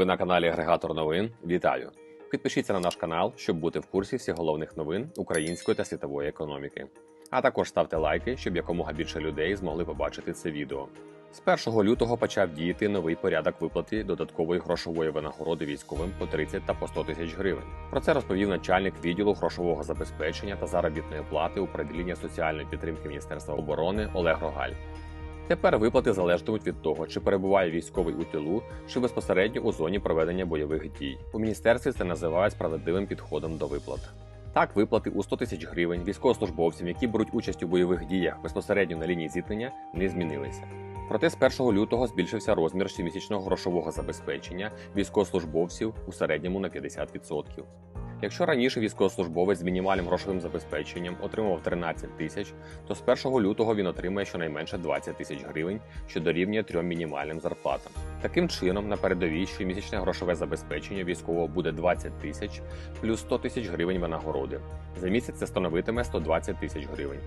Ви на каналі Агрегатор новин. Вітаю! Підпишіться на наш канал, щоб бути в курсі всіх головних новин української та світової економіки. А також ставте лайки, щоб якомога більше людей змогли побачити це відео. З 1 лютого почав діяти новий порядок виплати додаткової грошової винагороди військовим по 30 та по 100 тисяч гривень. Про це розповів начальник відділу грошового забезпечення та заробітної плати управління соціальної підтримки Міністерства оборони Олег Рогаль. Тепер виплати залежатимуть від того, чи перебуває військовий у тилу, чи безпосередньо у зоні проведення бойових дій. У міністерстві це називають справедливим підходом до виплат. Так, виплати у 100 тисяч гривень військовослужбовцям, які беруть участь у бойових діях безпосередньо на лінії зіткнення, не змінилися. Проте з 1 лютого збільшився розмір щомісячного грошового забезпечення військовослужбовців у середньому на 50%. Якщо раніше військовослужбовець з мінімальним грошовим забезпеченням отримував 13 тисяч, то з 1 лютого він отримає щонайменше 20 тисяч гривень, що дорівнює трьом мінімальним зарплатам. Таким чином, на передовій щомісячне грошове забезпечення військового буде 20 тисяч плюс 100 тисяч гривень винагороди. За місяць це становитиме 120 тисяч гривень.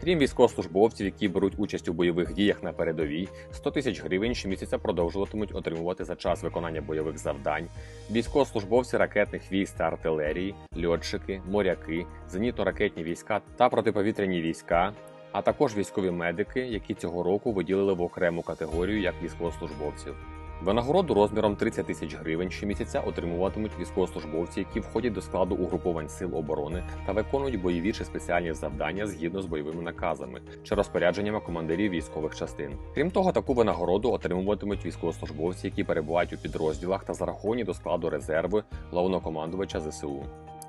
Крім військовослужбовців, які беруть участь у бойових діях на передовій, 100 тисяч гривень щомісяця продовжуватимуть отримувати за час виконання бойових завдань, військовослужбовці ракетних військ та артилерії, льотчики, моряки, зенітно-ракетні війська та протиповітряні війська, а також військові медики, які цього року виділили в окрему категорію як військовослужбовців. Винагороду розміром 30 тисяч гривень щомісяця отримуватимуть військовослужбовці, які входять до складу угруповань сил оборони та виконують бойові чи спеціальні завдання згідно з бойовими наказами чи розпорядженнями командирів військових частин. Крім того, таку винагороду отримуватимуть військовослужбовці, які перебувають у підрозділах та зараховані до складу резерви головнокомандувача ЗСУ.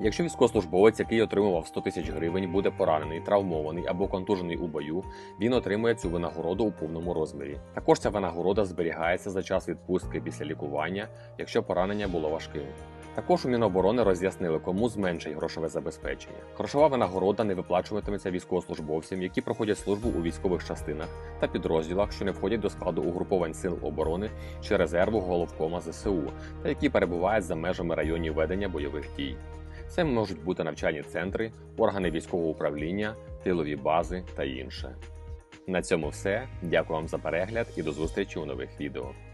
Якщо військовослужбовець, який отримував 100 тисяч гривень, буде поранений, травмований або контужений у бою, він отримує цю винагороду у повному розмірі. Також ця винагорода зберігається за час відпустки після лікування, якщо поранення було важким. Також у Міноборони роз'яснили, кому зменшить грошове забезпечення. Грошова винагорода не виплачуватиметься військовослужбовцям, які проходять службу у військових частинах та підрозділах, що не входять до складу угруповань сил оборони чи резерву головкома ЗСУ, та які перебувають за межами районів ведення бойових дій. Це можуть бути навчальні центри, органи військового управління, тилові бази та інше. На цьому все. Дякую вам за перегляд і до зустрічі у нових відео.